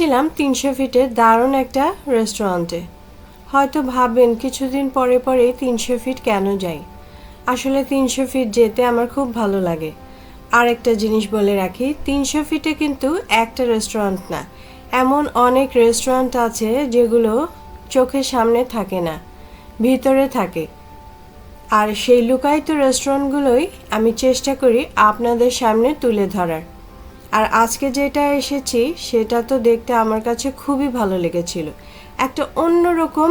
গিয়েছিলাম তিনশো ফিটের দারুণ একটা রেস্টুরেন্টে হয়তো ভাববেন, কিছুদিন পরে পরে তিনশো ফিট কেন যাই? আসলে তিনশো ফিট যেতে আমার খুব ভালো লাগে। আর একটা জিনিস বলে রাখি, তিনশো ফিটে কিন্তু একটা রেস্টুরেন্ট না। এমন অনেক রেস্টুরেন্ট আছে যেগুলো চোখের সামনে থাকে না, ভিতরে থাকে। আর সেই লুকায়িত রেস্টুরেন্টগুলোই আমি চেষ্টা করি আপনাদের সামনে তুলে ধরার। আর আজকে যেটা এসেছি, সেটা তো দেখতে আমার কাছে খুবই ভালো লেগেছিল। একটা অন্যরকম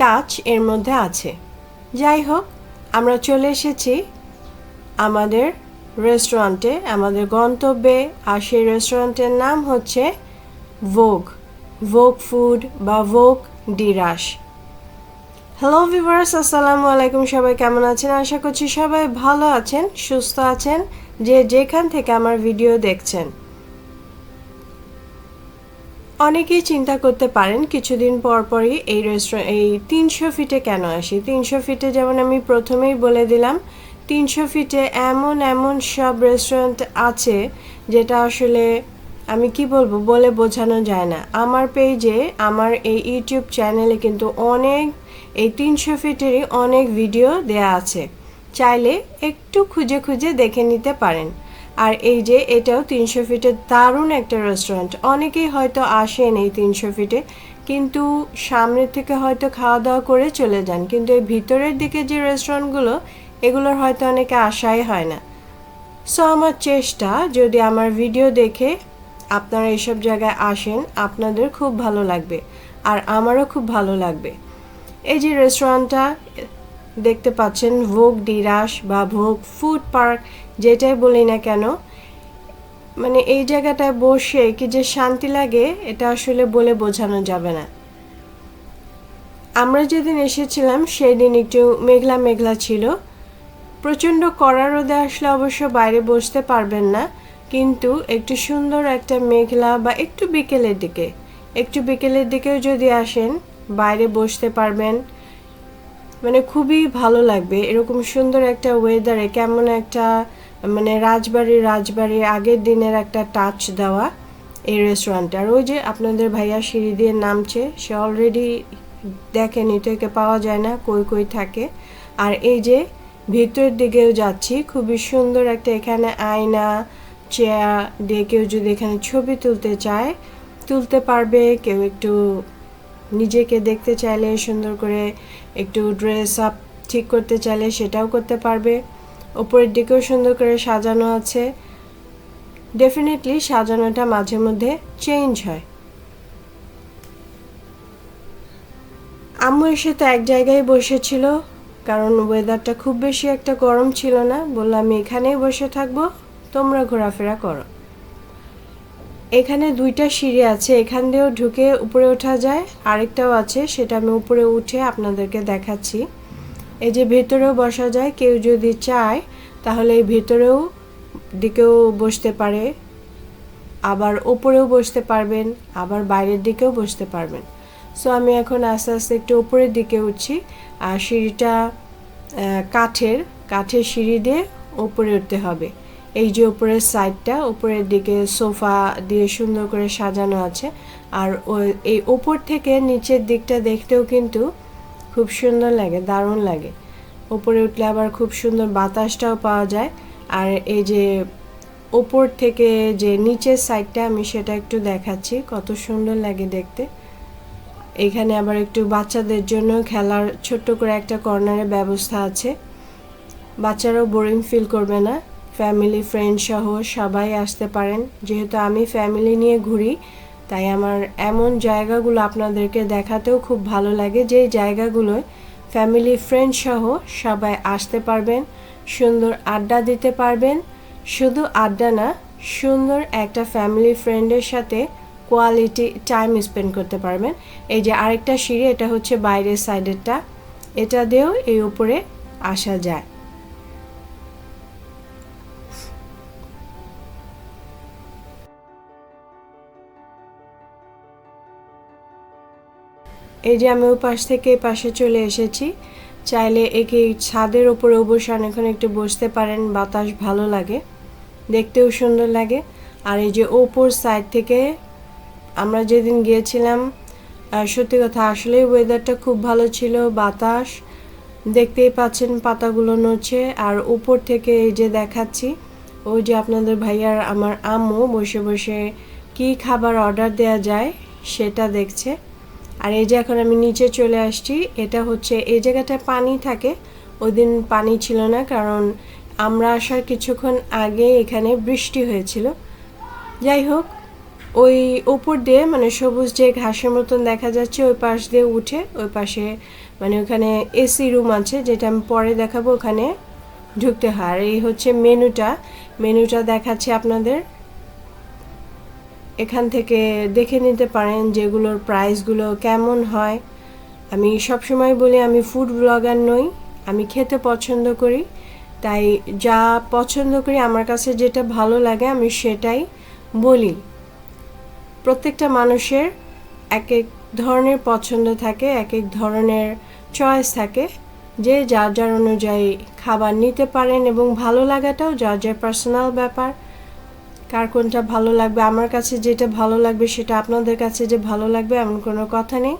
টাচ এর মধ্যে আছে। যাই হোক, আমরা চলে এসেছি আমাদের রেস্টুরেন্টে আমাদের গন্তব্যে, আর সেই রেস্টুরেন্টের নাম হচ্ছে ভোগ ভোগ ফুড বা ভোগ ডিরাস হ্যালো ভিভার্স আসসালামু আলাইকুম সবাই, কেমন আছেন? আশা করছি সবাই ভালো আছেন, সুস্থ আছেন। যে যেখান থেকে আমার ভিডিও দেখছেন। অনেকেই চিন্তা করতে পারেন কিছুদিন পর পরই এই রেস্টুরেন্ট এই তিনশো ফিটে কেন আসি? তিনশো ফিটে যেমন আমি প্রথমেই বলে দিলাম, তিনশো ফিটে এমন এমন সব রেস্টুরেন্ট আছে যেটা আসলে আমি কি বলব, বলে বোঝানো যায় না। আমার পেজে আমার এই ইউটিউব চ্যানেলে কিন্তু অনেক, এই তিনশো ফিটেরই অনেক ভিডিও দেয়া আছে। চাইলে একটু খুঁজে খুঁজে দেখে নিতে পারেন। আর এই যে, এটাও তিনশো ফিটের দারুণ একটা রেস্টুরেন্ট অনেকেই হয়তো আসেন এই তিনশো ফিটে, কিন্তু সামনে থেকে হয়তো খাওয়া দাওয়া করে চলে যান। কিন্তু এই ভিতরের দিকে যে রেস্টুরেন্টগুলো এগুলোর হয়তো অনেকে আশাই হয় না। সো আমার চেষ্টা, যদি আমার ভিডিও দেখে আপনারা এইসব জায়গায় আসেন, আপনাদের খুব ভালো লাগবে। আর আমারও খুব ভালো লাগবে। এই যে রেস্টুরেন্টটা দেখতে পাচ্ছেন ভোগ ডিরাস বা ভোগ ফুড পার্ক, যেটাই বলি না কেন। মানে এই জায়গাটায় বসে কি যে শান্তি লাগে, এটা আসলে বলে বোঝানো যাবে না। আমরা যেদিন এসেছিলাম সেই দিন একটু মেঘলা মেঘলা ছিল। প্রচণ্ড কড়া রোদে আসলে অবশ্য বাইরে বসতে পারবেন না, কিন্তু একটু সুন্দর একটা মেঘলা বা একটু বিকেলের দিকে, একটু বিকেলের দিকেও যদি আসেন, বাইরে বসতে পারবেন। মানে খুবই ভালো লাগবে। এরকম সুন্দর একটা ওয়েদারে কেমন একটা মানে রাজবাড়ি রাজবাড়ি, আগের দিনের একটা টাচ দেওয়া এই রেস্টুরেন্টে আর ওই যে আপনাদের ভাইয়া সিঁড়ি দিয়ে নামছে, সে অলরেডি দেখেনি তো একে পাওয়া যায় না, কই কই থাকে। আর এই যে ভিতরের দিকেও যাচ্ছি, খুবই সুন্দর একটা এখানে আয়না চেয়ার দিয়ে কেউ যদি এখানে ছবি তুলতে চায়, তুলতে পারবে। কেউ একটু নিজেকে দেখতে চাইলে সুন্দর করে একটু ড্রেস আপ ঠিক করতে চাইলে সেটাও করতে পারবে। ওপরের দিকেও সুন্দর করে সাজানো আছে। ডেফিনেটলি সাজানোটা মাঝে মধ্যে চেঞ্জ হয়। আম্মু এসে তো এক জায়গায় বসেছিল, কারণ ওয়েদারটা খুব বেশি একটা গরম ছিল না। বললাম এখানেই বসে থাকব, তোমরা ঘোরাফেরা করো। এখানে দুইটা সিঁড়ি আছে, এখান দিয়েও ঢুকে উপরে ওঠা যায়, আরেকটাও আছে, সেটা আমি উপরে উঠে আপনাদেরকে দেখাচ্ছি। এই যে ভেতরেও বসা যায়, কেউ যদি চায়, তাহলে এই ভেতরেও দিকেও বসতে পারে, আবার ওপরেও বসতে পারবেন, আবার বাইরের দিকেও বসতে পারবেন। সো আমি এখন আস্তে আস্তে একটু উপরের দিকে উঠছি, আর সিঁড়িটা কাঠের কাঠের সিঁড়ি দিয়ে উপরে উঠতে হবে। এই যে উপরের সাইডটা উপরের দিকে সোফা দিয়ে সুন্দর করে সাজানো আছে। আর ওই, এই ওপর থেকে নিচের দিকটা দেখতেও কিন্তু খুব সুন্দর লাগে, দারুণ লাগে। ওপরে উঠলে আবার খুব সুন্দর বাতাসটাও পাওয়া যায়। আর এই যে ওপর থেকে যে নিচের সাইডটা আমি সেটা একটু দেখাচ্ছি, কত সুন্দর লাগে দেখতে। এখানে আবার একটু বাচ্চাদের জন্য খেলার ছোট্ট করে একটা কর্নারের ব্যবস্থা আছে। বাচ্চারাও বোরিং ফিল করবে না। ফ্যামিলি ফ্রেন্ড সহ সবাই আসতে পারেন। যেহেতু আমি ফ্যামিলি নিয়ে ঘুরি, তাই আমার এমন জায়গাগুলো আপনাদেরকে দেখাতেও খুব ভালো লাগে যে জায়গাগুলোয় ফ্যামিলি ফ্রেন্ড সহ সবাই আসতে পারবেন, সুন্দর আড্ডা দিতে পারবেন। শুধু আড্ডা না, সুন্দর একটা ফ্যামিলি ফ্রেন্ডের সাথে কোয়ালিটি টাইম স্পেন্ড করতে পারবেন। এই যে আরেকটা সিঁড়ি, এটা হচ্ছে বাইরের সাইডেরটা এটা দিয়েও এই উপরে আসা যায়। এই যে আমি ওই পাশ থেকে পাশে চলে এসেছি। চাইলে একে ছাদের ওপরে অবসান এখানে একটু বসতে পারেন, বাতাস ভালো লাগে, দেখতেও সুন্দর লাগে। আর এই যে ওপর সাইড থেকে আমরা যেদিন গিয়েছিলাম সত্যি কথা আসলেই ওয়েদারটা খুব ভালো ছিল, বাতাস, দেখতেই পাচ্ছেন পাতাগুলো নড়ছে। আর উপর থেকে এই যে দেখাচ্ছি, ওই যে আপনাদের ভাইয়ার আমার আম্মু বসে বসে কি খাবার অর্ডার দেওয়া যায় সেটা দেখছে। আর এই যে এখন আমি নিচে চলে আসছি, এটা হচ্ছে এই জায়গাটায় পানি থাকে ওই দিন পানি ছিল না, কারণ আমরা আসার কিছুক্ষণ আগে এখানে বৃষ্টি হয়েছিল। যাই হোক, ওই ওপর দিয়ে মানে সবুজ যে ঘাসের মতন দেখা যাচ্ছে, ওই পাশ দিয়ে উঠে, ওই পাশে মানে ওখানে এসি রুম আছে, যেটা আমি পরে দেখাবো ওখানে ঢুকতে হয়। আর এই হচ্ছে মেনুটা মেনুটা দেখাচ্ছি আপনাদের। এখান থেকে দেখে নিতে পারেন যেগুলোর প্রাইসগুলো কেমন হয়। আমি সবসময় বলি আমি ফুড ব্লগার নই, আমি খেতে পছন্দ করি। তাই যা পছন্দ করি, আমার কাছে যেটা ভালো লাগে আমি সেটাই বলি। প্রত্যেকটা মানুষের এক এক ধরনের পছন্দ থাকে এক এক ধরনের চয়েস থাকে। যে যার যার অনুযায়ী খাবার নিতে পারেন এবং ভালো লাগাটাও যার যার পার্সোনাল ব্যাপার। কার কোনটা ভালো লাগবে, আমার কাছে যেটা ভালো লাগবে সেটা আপনাদের কাছে যে ভালো লাগবে এমন কোনো কথা নেই।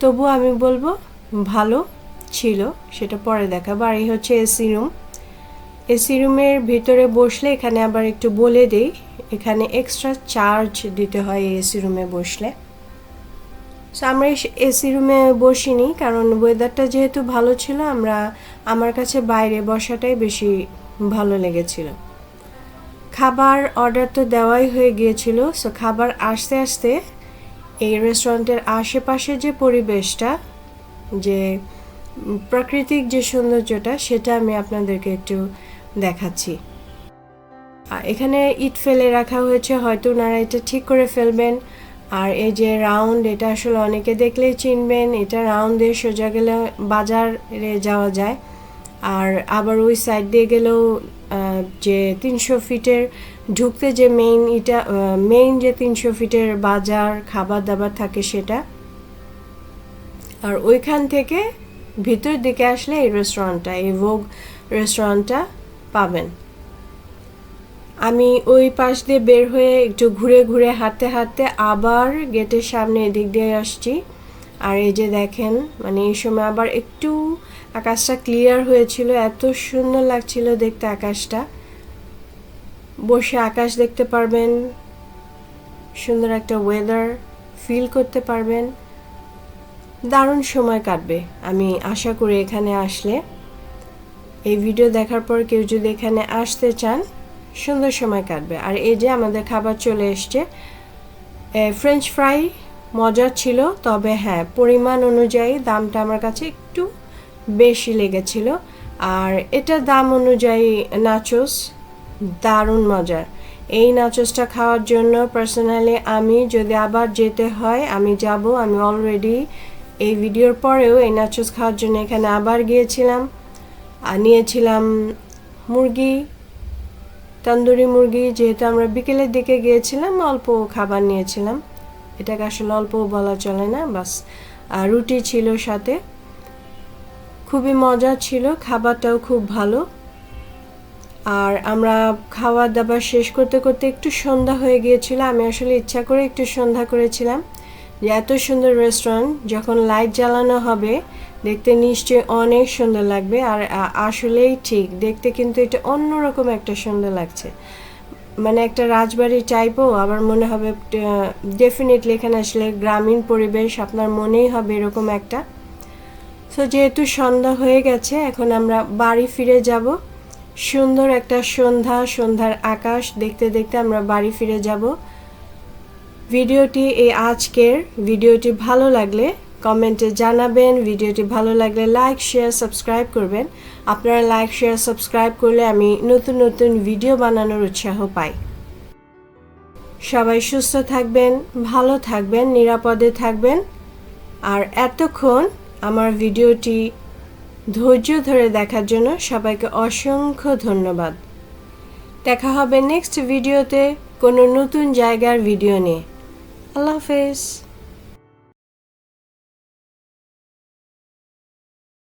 তবু আমি বলব, ভালো ছিল, সেটা পরে দেখাবো। আর এই হচ্ছে এসি রুম এসি রুমের ভিতরে বসলে এখানে আবার একটু বলে দেই, এখানে এক্সট্রা চার্জ দিতে হয় এসি রুমে বসলে। সো আমরা এসি রুমে বসিনি, কারণ ওয়েদারটা যেহেতু ভালো ছিল, আমরা, আমার কাছে বাইরে বসাটাই বেশি ভালো লেগেছিল। খাবার অর্ডার তো দেওয়াই হয়ে গিয়েছিল সো খাবার আসতে আসতে এই রেস্টুরেন্টের আশেপাশে যে পরিবেশটা, যে প্রাকৃতিক যে সৌন্দর্যটা, সেটা আমি আপনাদেরকে একটু দেখাচ্ছি। এখানে ইট ফেলে রাখা হয়েছে, হয়তো ওনারা এটা ঠিক করে ফেলবেন। আর এই যে রাউন্ড এটা আসলে অনেকে দেখলেই চিনবেন, এটা রাউন্ডে সোজা গেলে বাজারে যাওয়া যায়। আর আবার ওই সাইড দিয়ে গেলেও যে তিনশো ফিটের ঢুকতে যে মেইন এটা মেইন যে তিনশো ফিটের বাজার, খাবার দাবার থাকে সেটা, আর ওইখান থেকে ভিতর দিকে আসলে এই রেস্টুরেন্টটা এই ভোগ রেস্টুরেন্টটা পাবেন। আমি ওই পাশ দিয়ে বের হয়ে একটু ঘুরে ঘুরে হাঁটতে হাঁটতে আবার গেটের সামনে এদিক দিয়ে আসছি। আর এই যে দেখেন মানে এই সময় আবার একটু আকাশটা ক্লিয়ার হয়েছিল, এত সুন্দর লাগছিল দেখতে আকাশটা। বসে আকাশ দেখতে পারবেন, সুন্দর একটা ওয়েদার ফিল করতে পারবেন। দারুণ সময় কাটবে, আমি আশা করি এখানে আসলে। এই ভিডিও দেখার পর কেউ যদি এখানে আসতে চান, সুন্দর সময় কাটবে। আর এই যে আমাদের খাবার চলে এসছে ফ্রেঞ্চ ফ্রাই মজার ছিল, তবে হ্যাঁ পরিমাণ অনুযায়ী দামটা আমার কাছে একটু বেশি লেগেছিল। আর এটার দাম অনুযায়ী নাচোস দারুণ মজার। এই নাচোসটা খাওয়ার জন্য পার্সোনালি আমি যদি আবার যেতে হয়, আমি যাব। আমি অলরেডি এই ভিডিওর পরেও এই নাচোস খাওয়ার জন্য এখানে আবার গিয়েছিলাম। আর নিয়েছিলাম মুরগি, তন্দুরি মুরগি, যেহেতু আমরা বিকেলের দিকে গিয়েছিলাম, অল্প খাবার নিয়েছিলাম। এটাকে আসলে অল্প বলা চলে না, বাস। রুটি ছিল সাথে। খুবই মজা ছিল, খাবারটাও খুব ভালো। আর আমরা খাওয়া দাবার শেষ করতে করতে একটু সন্ধ্যা হয়ে গিয়েছিল, আমি আসলে ইচ্ছা করে একটু সন্ধ্যা করেছিলাম। যে এত সুন্দর রেস্টুরেন্ট যখন লাইট জ্বালানো হবে, দেখতে নিশ্চয়ই অনেক সুন্দর লাগবে। আর আসলেই ঠিক, দেখতে কিন্তু এটা অন্যরকম একটা সুন্দর লাগছে। মানে একটা রাজবাড়ি টাইপও আবার মনে হবে ডেফিনেটলি এখানে আসলে গ্রামীণ পরিবেশ, আপনার মনেই হবে এরকম একটা। সো যেহেতু সন্ধ্যা হয়ে গেছে, এখন আমরা বাড়ি ফিরে যাব। সুন্দর একটা সন্ধ্যা, সন্ধ্যার আকাশ, দেখতে দেখতে আমরা বাড়ি ফিরে যাব। ভিডিওটি এই আজকের, ভিডিওটি ভালো লাগলে কমেন্টে জানাবেন, ভিডিওটি ভালো লাগলে লাইক শেয়ার সাবস্ক্রাইব করবেন। আপনারা লাইক শেয়ার সাবস্ক্রাইব করলে আমি নতুন নতুন ভিডিও বানানোর উৎসাহ পাই। সবাই সুস্থ থাকবেন, ভালো থাকবেন, নিরাপদে থাকবেন। আর এতক্ষণ আমার ভিডিওটি ধৈর্য ধরে দেখার জন্য সবাইকে অসংখ্য ধন্যবাদ। দেখা হবে নেক্সট ভিডিওতে কোনো নতুন জায়গার ভিডিও নিয়ে। আল্লাহ হাফেজ।